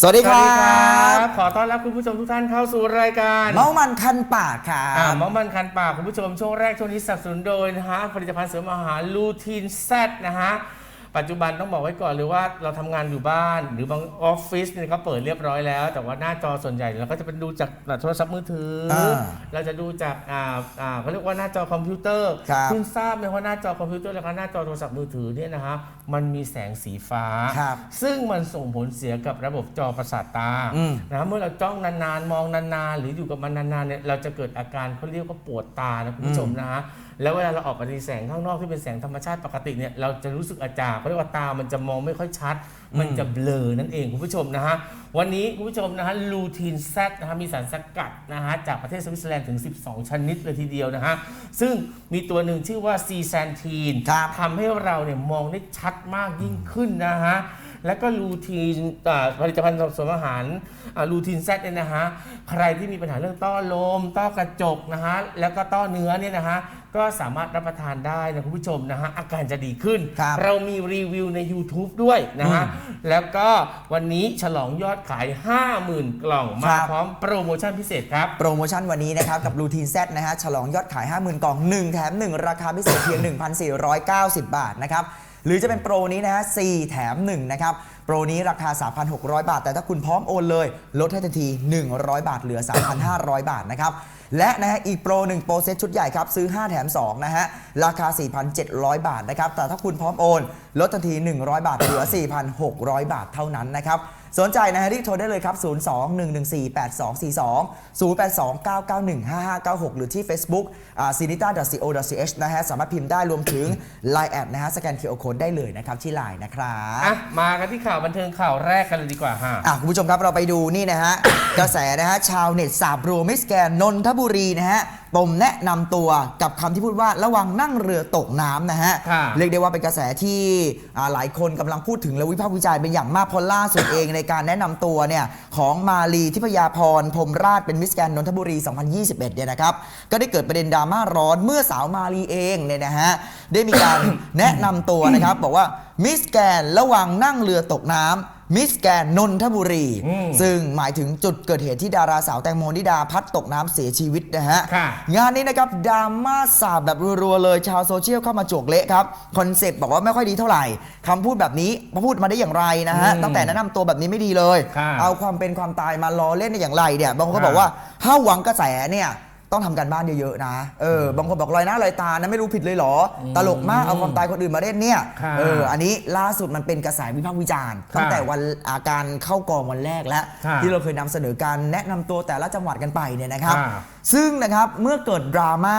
สวัสดีครัสวัสดีบขอต้อนรับคุณผู้ชมทุกท่านเข้าสู่รายการเมามันคันปากครัอ่าบ เมามันคันปากคุณผู้ชมช่วงแรกช่วงนี้สนับสนุนโดยนะฮะผลิตภัณฑ์เสริมอาหารลูทีนแซนะฮะ ปัจจุบันต้องบอกไว้ก่อนเลยว่าเราทำงานอยู่บ้าน หรือบางออฟฟิศเนี่ยก็เปิดเรียบร้อยแล้ว แต่ว่าหน้าจอส่วนใหญ่เราก็จะเป็นดูจากโทรศัพท์มือถืออาเราจะดูจากอ่าอ่าเขาเรียกว่าหน้าจอคอมพิวเตอร์ครับณทราบไหมว่าหน้าจอคอมพิวเตอร์แล้วก็หน้าจอโทรศัพท์มือถือเนี่ยนะฮะมันมีแสงสีฟ้าครับซึ่งมันส่งผลเสียกับระบบจอประสาทตาอืมนะเมื่อเราจ้องนานๆมองนานๆ หรืออยู่กับมันนานๆเนี่ยเราจะเกิดอาการเขาเรียกว่าปวดตานะคุณผู้ชมนะฮะ แล้วเวลาเราออกไปในแสงข้างนอกที่เป็นแสงธรรมชาติปกติเนี่ยเราจะรู้สึกอาจารเขาเรียกว่าตามันจะมองไม่ค่อยชัด มันจะเบลอนั่นเองคุณผู้ชมนะฮะวันนี้คุณผู้ชมนะฮะลูทีนแซนะฮะมีสารสกัดนะฮะจากประเทศสวิตเซอร์แลนด์ถึง 12 ชนิดเลยทีเดียวนะฮะซึ่งมีตัวหนึ่งชื่อว่าซีแซนทีนครับทำให้เราเนี่ยมองได้ชัดมากยิ่งขึ้นนะฮะ แล้วก็ลูทีนอ่าผลิตภัณฑ์เสริมอาหารอ่าลูทีนแซเนี่ยนะฮะใครที่มีปัญหาเรื่องต้อลม ต้อกระจกนะฮะแล้วก็ต้อเนื้อเนี่ยนะฮะก็สามารถรับประทานได้นะคุณผู้ชมนะฮะอาการจะดีขึ้นครับเรามีรีวิวใน YouTube ด้วยนะฮะแล้วก็วันนี้ฉลองยอดขาย 50,000 กล่องคมารับพร้อมโปรโมชั่นพิเศษครับโปรโมชั่นวันนี้นะครับกับรูทีน Z นะฮะฉลองยอดขาย 50,000 กล่อง 1 แถม 1 ราคาพิเศษเพียง 1,490 บาทนะครับ หรือจะเป็นโปรนี้นะฮะ4แถม 1 นะครับ โปรนี้ราคา 3,600 บาท แต่ถ้าคุณพร้อมโอนเลย ลดให้ทันที 100 บาทเหลือ 3,500 บาทนะครับ และนะฮะอีกโปรหนึ่งโปรเซตชุดใหญ่ครับซื้อ 5 แถม 2 นะฮะ ราคา 4,700 บาทนะครับแต่ถ้าคุณพร้อมโอน ลดทันที 100 บาทเหลือ 4,600 บาทเท่านั้นนะครับ สนใจนะฮะรีบโทรได้เลยครับ 02-114-8242 082-991-5596 หรือที่ Facebook c i n i t a c o ch นะฮะสามารถพิมพ์ได้รวมถึง Line แอดนะฮะสแกน QR Code ได้เลยนะครับที่ Line นะครับอะมากันที่ข่าวบันเทิงข่าวแรกกันเลยดีกว่าฮะอะคุณผู้ชมครับเราไปดูนี่นะฮะ กระแสนะฮะชาวเน็ตสาบรัวมิสแกนนนทบุรีนะฮะ ปมแนะนำตัวกับคำที่พูดว่าระวังนั่งเรือตกน้ำนะฮะ ค่ะ เรียกได้ว่าเป็นกระแสที่อ่าหลายคนกำลังพูดถึงและวิพากษ์วิจารณ์เป็นอย่างมากเพราะล่าสุดเองในการแนะนำตัวเนี่ยของมาลีทิพยาพรพรหมราชเป็นมิสแกนนนทบุรี 2021 เนี่ยนะครับ ก็ได้เกิดประเด็นดราม่าร้อนเมื่อสาวมาลีเองเนี่ยนะฮะ ได้มีการ แนะนำตัวนะครับ บอกว่ามิสแกนระวังนั่งเรือตกน้ำ มิสแกนนนทบุรี อืมซึ่งหมายถึงจุดเกิดเหตุที่ดาราสาวแตงโมนิดาพัดตกน้ำเสียชีวิตนะฮะ ค่ะ งานนี้นะครับดราม่าสาบแบบรัวๆเลยชาวโซเชียลเข้ามาโจกเละครับ คอนเซ็ปต์บอกว่าไม่ค่อยดีเท่าไหร่คำพูดแบบนี้มาพูดมาได้อย่างไรนะฮะ อืมตั้งแต่แนะนำตัวแบบนี้ไม่ดีเลย ค่ะเอาความเป็นความตายมาล้อเล่นได้อย่างไรเนี่ยบางคนก็ค่ะบอกว่า ถ้าหวังกระแสเนี่ย ต้องทำการบ้านเยอะๆนะ เออ บางคนบอกลอยหน้าลอยตานะไม่รู้ผิดเลยเหรอ ตลกมากเอาความตายคนอื่นมาเล่นเนี่ย ค่ะเออ อันนี้ล่าสุดมันเป็นกระแสวิพากษ์วิจารณ์ค่ะตั้งแต่วันอาการเข้ากองวันแรกแล้ว ค่ะที่เราเคยนำเสนอการแนะนำตัวแต่ละจังหวัดกันไปเนี่ยนะครับ ค่ะ ซึ่งนะครับเมื่อเกิดดราม่า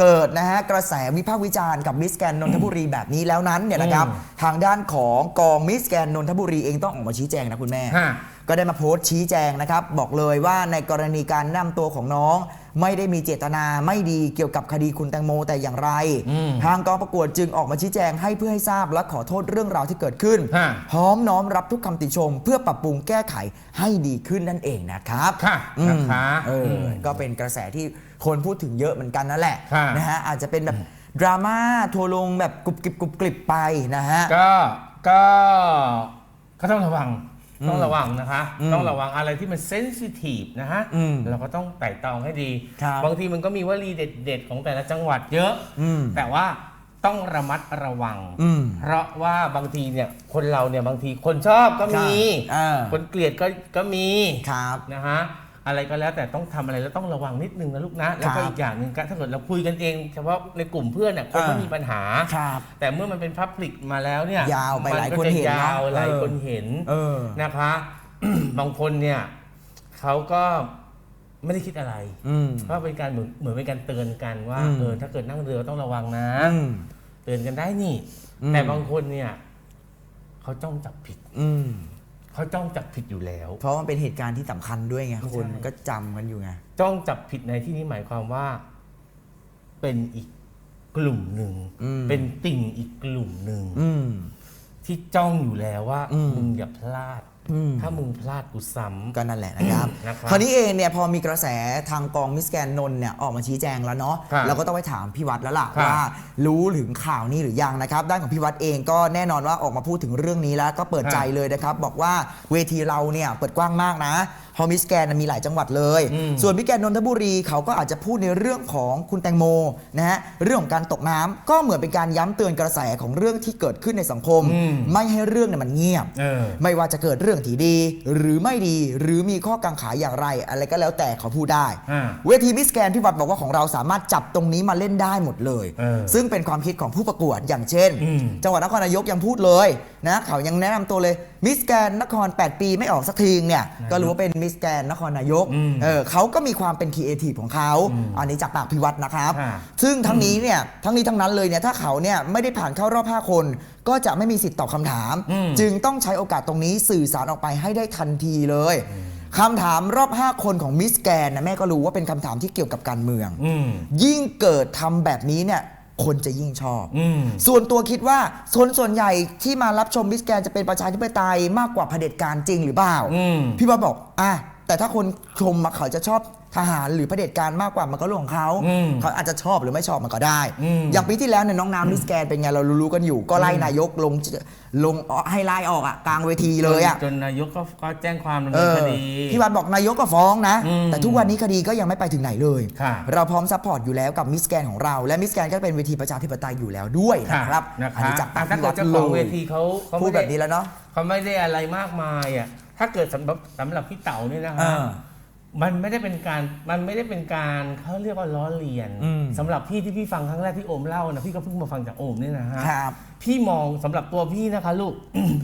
เกิดนะฮะกระแสวิพากษ์วิจารณ์กับมิสแกนนนทบุรีแบบนี้แล้วนั้นเนี่ยนะครับอืมทางด้านของกองมิสแกนนนทบุรีเองต้องออกมาชี้แจงนะคุณแม่ ฮะ ก็ได้มาโพสต์ชี้แจงนะครับ บอกเลยว่าในกรณีการนำตัวของน้อง ไม่ได้มีเจตนาไม่ดีเกี่ยวกับคดีคุณแตงโมแต่อย่างไรอืมทางกองประกวดจึงออกมาชี้แจงให้เพื่อให้ทราบและขอโทษเรื่องราวที่เกิดขึ้นฮะพร้อมน้อมรับทุกคำติชม เพื่อปรับปรุงแก้ไขให้ดีขึ้นนั่นเองนะครับค่ะอืมนะคะเอออมก็เป็นกระแสที่คนพูดถึงเยอะเหมือนกันนั่นแหละค่ะนะฮะอาจจะเป็นแบบดราม่าทัวร์ลงแบบกรุบกริบกรุบกริบไปนะฮะก็ก็ก็ต้องระวังอืม ต้องระวังนะคะอืมต้องระวังอะไรที่มันเซนซิทีฟนะฮะอืมเราก็ต้องไต่ตองให้ดีครับบางทีมันก็มีวลีเด็ดๆของแต่ละจังหวัดเยอะอืมแต่ว่าต้องระมัดระวังอืมเพราะว่าบางทีเนี่ยคนเราเนี่ยบางทีคนชอบก็มีอ่าคนเกลียดก็ก็มีครับนะฮะ อะไรก็แล้วแต่ต้องทำอะไรแล้วต้องระวังนิดนึงนะลูกนะแล้วก็ครับอีกอย่างหนึ่งก็ถ้าเกิดเราคุยกันเองเฉพาะในกลุ่มเพื่อนเนี่ยคนไม่อ่ามีมีปัญหาครับแต่เมื่อมันเป็นพับลิกมาแล้วเนี่ยยาวไปหลายมัคนก็จะเห็นเนอะยาวหลายเออคนเห็นเออนะคะ บางคนเนี่ยเขาก็ไม่ได้คิดอะไรอืมก็เป็นการเหมือนเหมือนเป็นการเตือนกันว่าอืมเออถ้าเกิดนั่งเรือต้องระวังนะอืมเตือนกันได้นี่อืมแต่บางคนเนี่ยเขาจ้องจับผิด อืม เขาจ้องจับผิดอยู่แล้ว เพราะมันเป็นเหตุการณ์ที่สำคัญด้วยไงใช่คนก็จำกันอยู่ไง จ้องจับผิดในที่นี้หมายความว่า เป็นอีกกลุ่มหนึ่งอืม เป็นติ่งอีกกลุ่มหนึ่งอืม ที่จ้องอยู่แล้วว่าอืม มึงอย่าพลาด อืม ถ้ามึงพลาดกูซ้ำ ก็นั่นแหละนะครับ นะครับคราวนี้เองเนี่ยพอมีกระแสทางกองมิสแกนนนท์เนี่ยออกมาชี้แจงแล้วเนาะครับเราก็ต้องไปถามพี่วัดแล้วล่ะครับว่ารู้ถึงข่าวนี้หรือยังนะครับ ด้านของพี่วัดเองก็แน่นอนว่าออกมาพูดถึงเรื่องนี้แล้วก็เปิดใจเลยนะครับ บอกว่าเวทีเราเนี่ยเปิดกว้างมากนะ พอมิสแกนมีหลายจังหวัดเลยอืมส่วนมิสแกนนนทบุรีเขาก็อาจจะพูดในเรื่องของคุณแตงโมนะฮะเรื่องของการตกน้ำก็เหมือนเป็นการย้ำเตือนกระแสของเรื่องที่เกิดขึ้นในสังคมอืมไม่ให้เรื่องเนี่ยมันเงียบเออไม่ว่าจะเกิดเรื่องที่ดี หรือไม่ดีหรือมีข้อกังขาอย่างไร อะไรก็แล้วแต่เขาพูดได้อ่าเวทีมิสแกนพี่วัดบอกว่าของเราสามารถจับตรงนี้มาเล่นได้หมดเลยเออซึ่งเป็นความคิดของผู้ประกวดอย่างเช่นอืมจังหวัดนครนายกยังพูดเลยนะเขายังแนะนำตัวเลยมิสแกนนคร 8 ปีไม่ออกสักทีเนี่ยก็รู้ว่าเป็นมิสแกนนครนายกอืมเออเขาก็มีความเป็นครีเอทีฟของเขาอืมอันนี้จากปากพี่วัดนะครับค่ะซึ่งทั้งนี้เนี่ยทั้งนี้ทั้งนั้นเลยเนี่ยถ้าเขาเนี่ยไม่ได้ผ่านเข้ารอบ 5 คน ก็จะไม่มีสิทธิ์ตอบคำถามอืมจึงต้องใช้โอกาสตรงนี้สื่อสารออกไปให้ได้ทันทีเลยคำถามรอบ 5 คนของมิสแกนนะแม่ก็รู้ว่าเป็นคำถามที่เกี่ยวกับการเมืองอืมยิ่งเกิดทำแบบนี้เนี่ย คนจะยิ่งชอบอืมส่วนตัวคิดว่าคนส่วนใหญ่ที่มารับชมมิสแกนจะเป็นประชาธิปไตยมากกว่าเผด็จการจริงหรือเปล่าอืมพี่ว่าบอกอะแต่ถ้าคนชมมาเขาจะชอบทหารหรือเผด็จการมากกว่ามันก็เรื่องของเขาอืมเขาอาจจะชอบหรือไม่ชอบมันก็ได้ อืมอย่างปีที่แล้วเนี่ยน้องน้ำมิสแกนเป็นไงเรารู้ๆกันอยู่ ก็ไล่นายกลงลงให้ไล่ออกอะกลางเวทีเลยอะ จนนายกก็ก็แจ้งความดำเอเนินอคดีพี่วันบอกนายกก็ฟ้องนะ อืมแต่ทุกวันนี้คดีก็ยังไม่ไปถึงไหนเลย ค่ะเราพร้อมซัพพอร์ตอยู่แล้วกับมิสแกนของเรา และมิสแกนก็เป็นเวทีประชาธิปไตยอยู่แล้วด้วยค่ะนะครับนะอันคะนี้จากปากถ้าพี่เกิวัดดเจ้าเลของเวยทีเขาเขาพูดไม่แบได้บนี้แล้วเนาะ เขาไม่ได้อะไรมากมายอะถ้าเกิดสำหรับสำหรับพี่เต๋าเนี่ยนะเอคะอ มันไม่ได้เป็นการมันไม่ได้เป็นการเขาเรียกว่าล้อเลียนอืมสำหรับพี่ที่พี่ฟังครั้งแรกที่โอมเล่านะพี่ก็เพิ่งมาฟังจากโอมเนี่ยนะฮะครับ พี่มองสำหรับตัวพี่นะคะลูก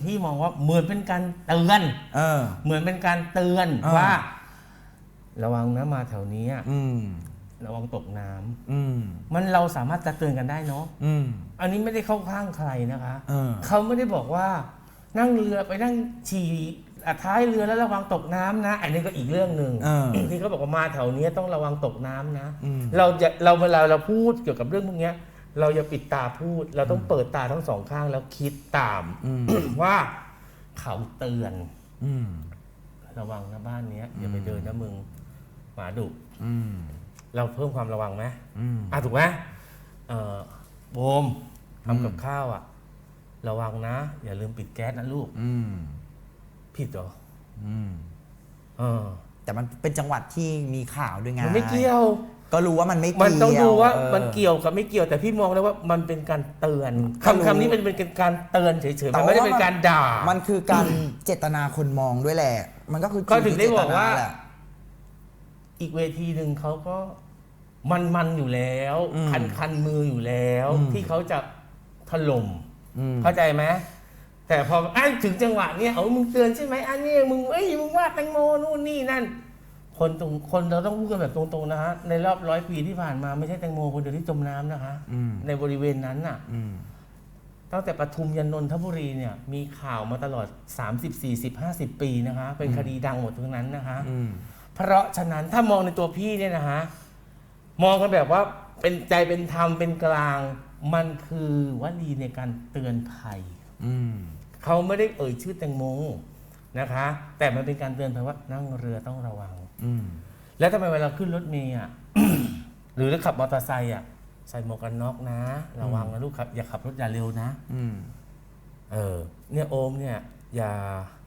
พี่มองว่าเหมือนเป็นการเตือน เออ เหมือนเป็นการเตือนอ่า ว่า ระวังนะมาแถวนี้อะอืม ระวังตกน้ำอืม มันเราสามารถจะเตือนกันได้เนาะอืม อันนี้ไม่ได้เข้าข้างใครนะคะเออ เขาไม่ได้บอกว่า นั่งเรือไปนั่งฉี่อะ ท้ายเรือแล้วระวังตกน้ำนะ อันนี้ก็อีกเรื่องหนึ่งเออที่เขาบอกว่ามาแถวนี้ต้องระวังตกน้ำนะอืมเราจะเราเวลาเราพูดเกี่ยวกับเรื่องพวกเนี้ยเราอย่าปิดตาพูด เราต้องเปิดตาทั้งสองข้างแล้วคิดตามอืมว่าเขาเตือนอืมระวังนะบ้านเนี้ยอย่าไปเดินนะมึงหมาดุอืมเราเพิ่มความระวังไหมอืมอะถูกไหมเออโบมทำกับข้าวอะ ระวังนะ อย่าลืมปิดแก๊สนะลูกอืม ผิดเหรออืมเออแต่มันเป็นจังหวัดที่มีข่าวด้วยไงมันไม่เกี่ยว ก็รู้ว่ามันไม่เกี่ยวมันต้องดูว่าออมันเกี่ยวกับไม่เกี่ยวแต่พี่มองแล้วว่ามันเป็นการเตือนก็รู้คำคำนี้มันเป็นการเตือนเฉยๆแต่มันไม่ได้ว่าเป็นการด่า มันคือการเจตนาคนมองด้วยแหละ มันก็คือก็ถึงได้บอกว่าเจตนแหละอีกเวทีหนึ่งเขาก็มันมันๆอยู่แล้วอืมคันคันมืออยู่แล้วอืมที่เขาจะถล่มอืมเข้าใจไหม แต่พออันถึงจังหวะเนี้ยเอามึงเตือนใช่ไหมอันนี้มึงเอ้ยมึงว่าแตงโมนู่นนี่นั่น คนตรงคนเราต้องพูดกันแบบตรงๆนะฮะในรอบร้อยปีที่ผ่านมาไม่ใช่แตงโมคนเดียวที่จมน้ำนะคะ อืมในบริเวณนั้นน่ะ อืมตั้งแต่ปทุมยันนนทบุรีเนี่ยมีข่าวมาตลอด 30 40 50 ปีนะคะ เป็นคดีดังหมดทั้งนั้นนะคะ อืมเพราะฉะนั้นถ้ามองในตัวพี่เนี่ยนะฮะมองกันแบบว่าเป็นใจเป็นธรรมเป็นกลาง มันคือวลีในการเตือนภัย อืม เขาไม่ได้เอ่ยชื่อแตงโมนะคะ แต่มันเป็นการเตือนภัยว่านั่งเรือต้องระวัง อืมแล้วทำไมเวลาขึ้นรถเมล์อะ หรือขับมอเตอร์ไซค์อะใส่หมวกกันน็อกนะ ระวังนะลูกครับ อย่าขับรถอย่าเร็วนะ อืม เออเนี่ยโอมเนี่ยอย่า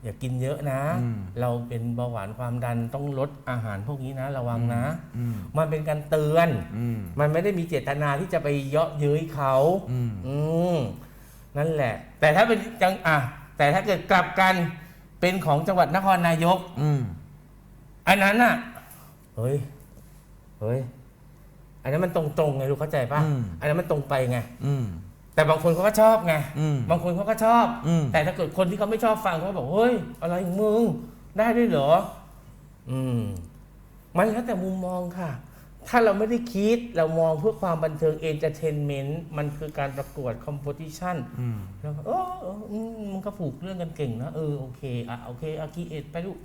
อย่ากินเยอะนะ อืม เราเป็นเบาหวานความดันต้องลดอาหารพวกนี้นะ ระวังนะ อืมมันเป็นการเตือน อืม มันไม่ได้มีเจตนาที่จะไปเยาะเย้ยเขา อืม อืม นั่นแหละ แต่ถ้าเป็นจังอะแต่ถ้าเกิดกลับกันเป็นของจังหวัดนครนายก อืมอันนั้นอะเฮ้ยเฮ้ยอันนั้นมันตรงๆไงลูกเข้าใจป่ะอืมอันนั้นมันตรงไปไงอืม แต่บางคนเขาก็ชอบไงอืมบางคนเขาก็ชอบ อืม แต่ถ้าเกิดคนที่เขาไม่ชอบฟังเขาก็บอกเฮ้ยอะไรของมึงได้ด้วยเหรอ อืม มันแล้วแต่มุมมองค่ะ ถ้าเราไม่ได้คิดเรามองเพื่อความบันเทิงเอนเตอร์เทนเมนต์มันคือการประกวดคอมโพติชันอืมแล้วก็เออเอออืมมันก็ผูกเรื่องกันเก่งนะเออโอเคอะโอเคอาคีเอ็ดไปลูก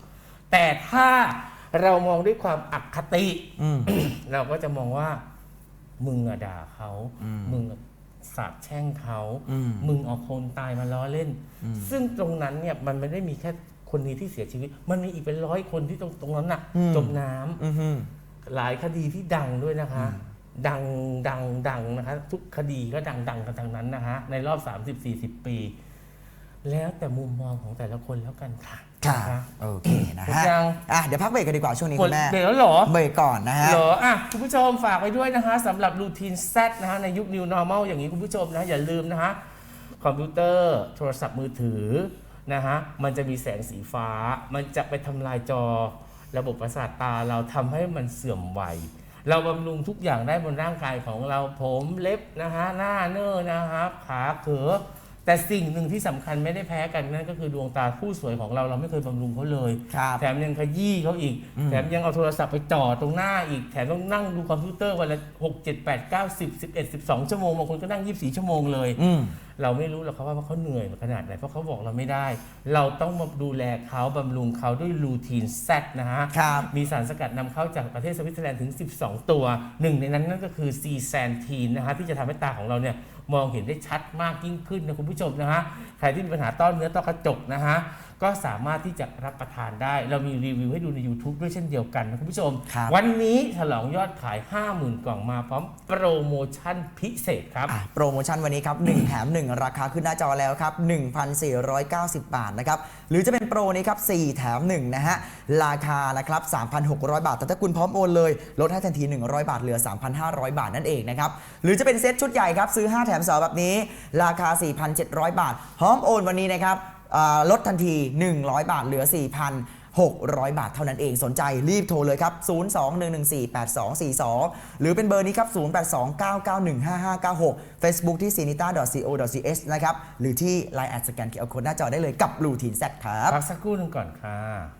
แต่ถ้าเรามองด้วยความอคติ อืม เราก็จะมองว่า มึงอะด่าเขา อืมมึงอะสาบแช่งเขา อืมมึงเอาคนตายมาล้อเล่น อืม ซึ่งตรงนั้นเนี่ยมันไม่ได้มีแค่คนนี้ที่เสียชีวิต มันมีอีกเป็นร้อยคนที่ตรงตรงนั้นน่ะอืม จมน้ำ อือฮึ หลายคดีที่ดังด้วยนะคะ ดังดังดังนะคะ ทุกคดีก็ดังดังกันทางนั้นนะคะในรอบ 30-40 ปี แล้วแต่มุมมองของแต่ละคนแล้วกันค่ะค่ะนะคะโอเคนะหมดฮะยังอะเดี๋ยวพักเบรกกันดีกว่าช่วงนี้หมคุดณแม่เดี๋ยวแล้วเหรอเบรกก่อนนะฮะเหรออะคุณผู้ชมฝากไว้ด้วยนะคะสำหรับรูทีนแซนะฮะในยุค New Normal อย่างนี้คุณผู้ชมนะ อย่าลืมนะฮะคอมพิวเตอร์โทรศัพท์มือถือนะฮะมันจะมีแสงสีฟ้า มันจะไปทำลายจอ ระบบประสาทตาเราทำให้มันเสื่อมวัยเราบำรุงทุกอย่างได้บนร่างกายของเราผมเล็บนะฮะหน้าเนื้อนะครับขาเขือแต่สิ่งหนึ่งที่สำคัญไม่ได้แพ้กันนั่นก็คือดวงตาผู้สวยของเราเราไม่เคยบำรุงเขาเลยครับแถมยังขยี้เขาอีกอืมแถมยังเอาโทรศัพท์ไปจ่อตรงหน้าอีก แถมต้องนั่งดูคอมพิวเตอร์วันละหกเจ็ดแปดเก้าสิบสิบเอ็ดสิบสองชั่วโมงบางคนก็นั่งยี่สิบสี่ชั่วโมงเลยอืม เราไม่รู้หรอกครับว่าเขาเหนื่อยขนาดไหนเพราะเขาบอกเราไม่ได้ เราต้องมาดูแลเขาบำรุงเขาด้วยรูทีนแซดนะฮะครับมีสารสกัดนำเข้าจากประเทศสวิตเซอร์แลนด์ถึง 12 ตัวหนึ่งในนั้นนั่นก็คือซีแซนทีนนะฮะที่จะทำให้ตาของเราเนี่ยมองเห็นได้ชัดมากยิ่งขึ้นนะคุณผู้ชมนะฮะใครที่มีปัญหาต้อเนื้อต้อกระจกนะฮะ ก็สามารถที่จะรับประทานได้ เรามีรีวิวให้ดูใน YouTube ด้วยเช่นเดียวกันนะคุณผู้ชม ครับ วันนี้ฉลองยอดขาย 50,000 กล่องมาพร้อมโปรโมชั่นพิเศษครับ อะโปรโมชั่นวันนี้ครับ 1 แถม 1 ราคาขึ้นหน้าจอแล้วครับ 1,490 บาทนะครับ หรือจะเป็นโปรนี้ครับ 4 แถม 1 นะฮะ ราคานะครับ 3,600 บาท แต่ถ้าคุณพร้อมโอนเลย ลดให้ทันที 100 บาท เหลือ 3,500 บาทนั่นเองนะครับ หรือจะเป็นเซตชุดใหญ่ครับ ซื้อ 5 แถม 2 แบบนี้ ราคา 4,700 บาทพร้อมโอนวันนี้นะครับอ่า ลดทันที 100 บาทเหลือ4,000 600 บาทเท่านั้นเองสนใจรีบโทรเลยครับ 02-114-8242 หรือเป็นเบอร์นี้ครับ 0829915596 Facebook ที่ sinita.co.th นะครับ หรือที่ Line แอดสแกนเคอร์โคดหน้าจอได้เลยกับ Blue Teen Z ครับ พักสักครู่หนึงก่อนค่ะ